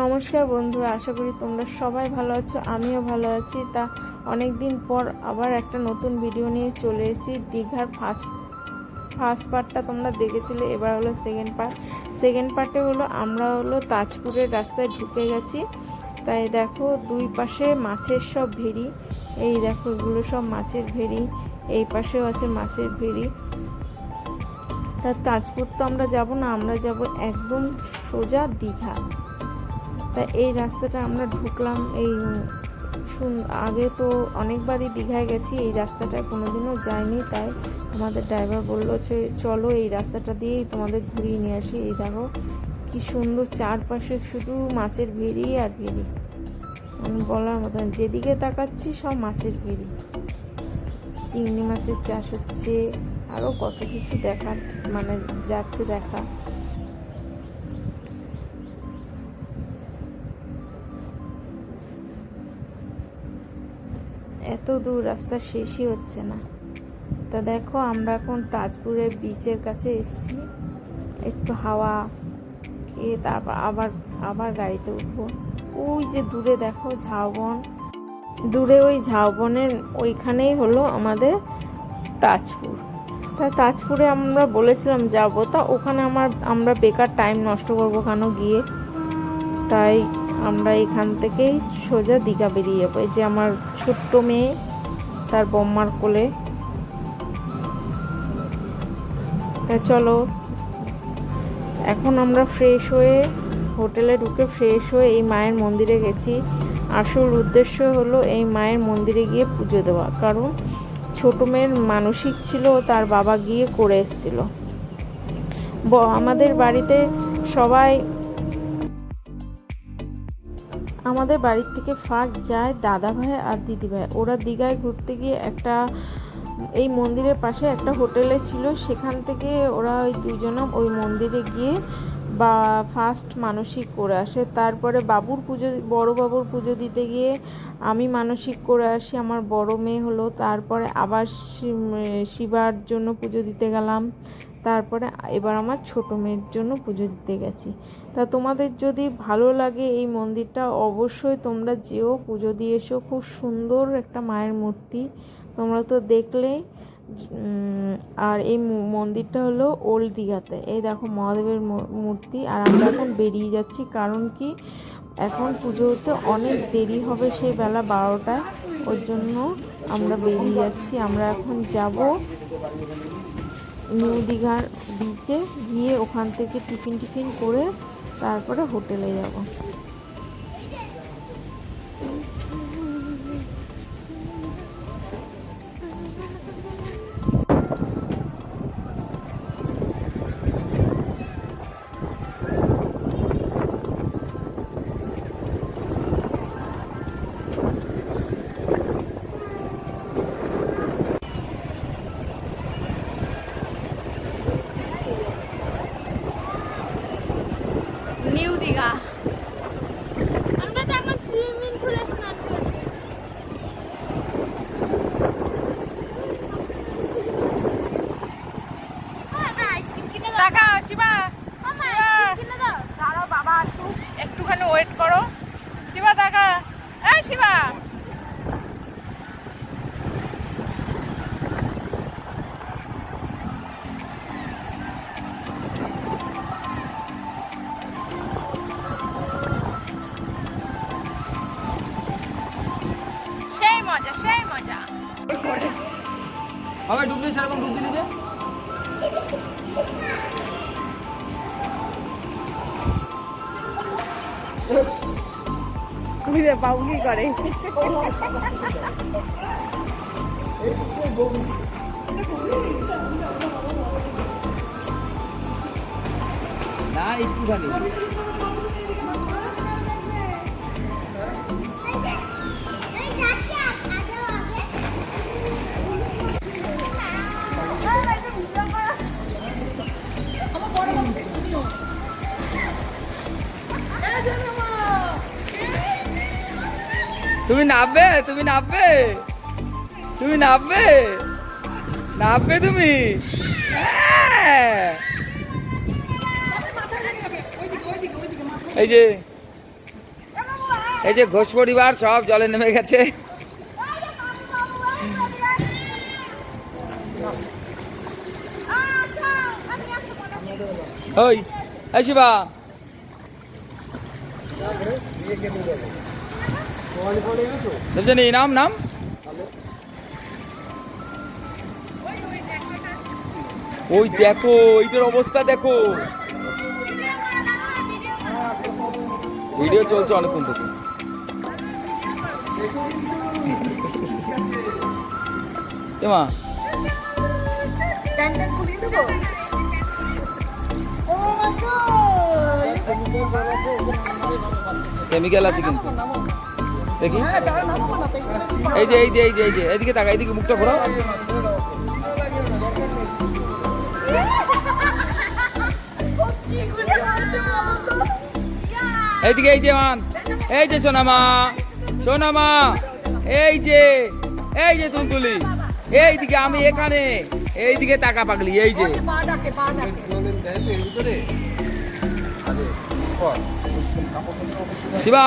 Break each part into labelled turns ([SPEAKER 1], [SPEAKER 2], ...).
[SPEAKER 1] নমস্কার বন্ধুরা, আশা করি তোমরা সবাই ভালো আছো, আমিও ভালো আছি। তা অনেক দিন পর আবার একটা নতুন ভিডিও নিয়ে চলে এসেছি। দীঘার ফার্স্ট ফার্স্ট পার্টটা তোমরা দেখেছিলে, এবার হলো সেকেন্ড পার্ট সেকেন্ড পার্টে হলো আমরা হলো তাজপুরের রাস্তায় ঢুকে গেছি। তাই দেখো দুই পাশে মাছের সব ভেড়ি, এই দেখো এগুলো সব মাছের ভেড়ি, এই পাশেও আছে মাছের ভেড়ি। তা তাজপুর তো আমরা যাব না, আমরা যাব একদম সোজা দীঘা। তা এই রাস্তাটা আমরা ঢুকলাম এই, শুন, আগে তো অনেকবারই দীঘায় গেছি, এই রাস্তাটায় কোনোদিনও যাইনি, তাই আমাদের ড্রাইভার বলল যে, চলো এই রাস্তাটা দিয়েই তোমাদের ঘুরিয়ে নিয়ে আসি। এই দেখো, কি সুন্দর চারপাশে শুধু মাছের ভেড়ি আর ভেড়ি। বলার মতন, যেদিকে তাকাচ্ছি সব মাছের ভেড়ি। চিংড়ি মাছের চাষ হচ্ছে আরও কত কিছু দেখার মানে যাচ্ছে দেখা। এত দূর রাস্তা শেষই হচ্ছে না। তা দেখো আমরা এখন তাজপুরের বিচের কাছে এসেছি। একটু হাওয়া খেয়ে তারপর আবার আবার গাড়িতে উঠবো। ওই যে দূরে দেখো ঝাউবন। দূরে ওই ঝাউবনের ওইখানেই হলো আমাদের তাজপুর। তা তাজপুরে আমরা বলেছিলাম যাব। তা ওখানে আমার, আমরা বেকার টাইম নষ্ট করব কেন গিয়ে? তাই আমরা এখান থেকেই সোজা দীঘা বেরিয়ে যাব। এই যে আমার ছোট্ট মেয়ে, তার বম্মার কোলে। তা চলো, এখন আমরা ফ্রেশ হয়ে হোটেলে ঢুকে ফ্রেশ হয়ে এই মায়ের মন্দিরে গেছি। আসল উদ্দেশ্য হলো এই মায়ের মন্দিরে গিয়ে পুজো দেওয়া। কারণ ছোট মেয়ের মানসিক ছিল, তার বাবা গিয়ে করে এসেছিল। আমাদের বাড়িতে সবাই আমাদের বাড়ির থেকে ফাঁক যায় দাদা ভাই আর দিদি ভাই ওরা দীঘায় ঘুরতে গিয়ে একটা, এই মন্দিরের পাশে একটা হোটেলে ছিল। সেখান থেকে ওরা ওই দুজনা ওই মন্দিরে গিয়ে বা ফার্স্ট মানসিক করে আসে। তারপরে বাবুর পুজো, বড় বাবুর পুজো দিতে গিয়ে আমি মানসিক করে আসি। আমার বড় মেয়ে হলো। তারপরে আবার শিবার জন্য পুজো দিতে গেলাম। তারপরে এবার আমার ছোট মেয়ের জন্য পুজো দিতে গেছি। তা তোমাদের যদি ভালো লাগে এই মন্দিরটা অবশ্যই তোমরা যেও পুজো দিয়ে এসো। খুব সুন্দর একটা মায়ের মূর্তি। তোমরা তো দেখলেই উম, আর এই মন্দিরটা হলো ওল্ড দীঘাতে। এই দেখো মহাদেবের মূর্তি। আর আমরা এখন বেরিয়ে যাচ্ছি কারণ কি এখন পুজো হতে অনেক দেরি হবে সেই বেলা বারোটায়। ওর জন্য আমরা বেরিয়ে যাচ্ছি। আমরা এখন যাব নিউ দীঘার বিচে গিয়ে ওখান থেকে টিফিন টিফিন করে তারপরে হোটেলে যাব। বুঝে পাও কি করে।
[SPEAKER 2] না একটুখানি। তুমি নামবে তুমি নামবে। তুমি নামবে। নামবে তুমি? হ্যাঁ। এই যে এই যে ঘোষ পরিবার, সব জলে নেমে গেছে। ওই, এই শিবা। দেবজানি নাম নাম? ওই দেখো এইটার অবস্থা দেখো। ভিডিও চলছে অনেকক্ষণ থেকে এমা কেমিক্যাল আছে কিন্তু। দেখি। এই যে এই যে এই যে এই যে, এদিকে তাকা এইদিকে মুখটা ঘোরাও। এইদিকে এই যে, মান। এই যে, সোনামা। সোনামা, এই যে এই যে, তুলতুলি। এইদিকে আমি এখানে। এইদিকে তাকা পাগলি, এই যে। শিবা।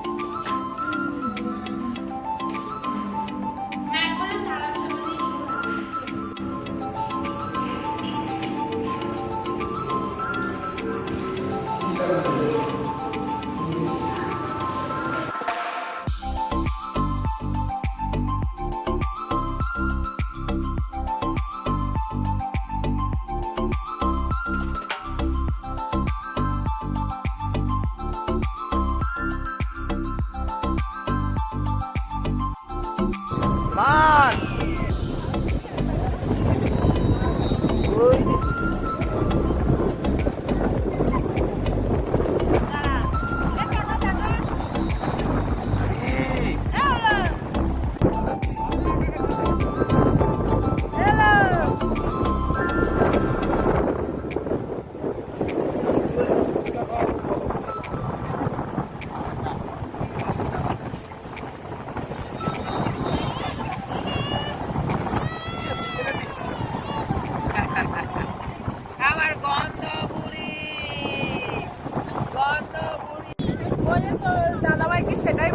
[SPEAKER 3] সেটাই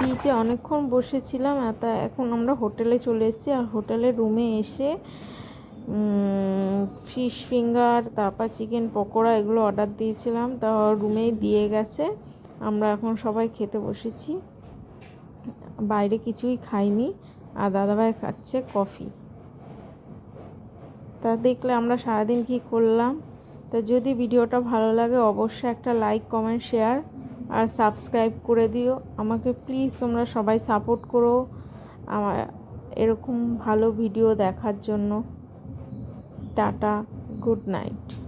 [SPEAKER 1] বিচে অনেকক্ষণ বসেছিলাম তা এখন আমরা হোটেলে চলে এসেছি, আর হোটেলের রুমে এসে ফিশ ফিঙ্গার তারপর চিকেন পকোড়া এগুলো অর্ডার দিয়েছিলাম, তা রুমেই দিয়ে গেছে। আমরা এখন সবাই খেতে বসেছি। বাইরে কিছুই খাইনি। আর দাদাভাই খাচ্ছে কফি। তা দেখলে আমরা সারাদিন কি করলাম? তা যদি ভিডিওটা ভালো লাগে, অবশ্যই একটা লাইক, কমেন্ট, শেয়ার আর সাবস্ক্রাইব করে দিও। আমাকে প্লিজ তোমরা সবাই সাপোর্ট করো আমার এরকম ভালো ভিডিও দেখার জন্য। Tata, good night.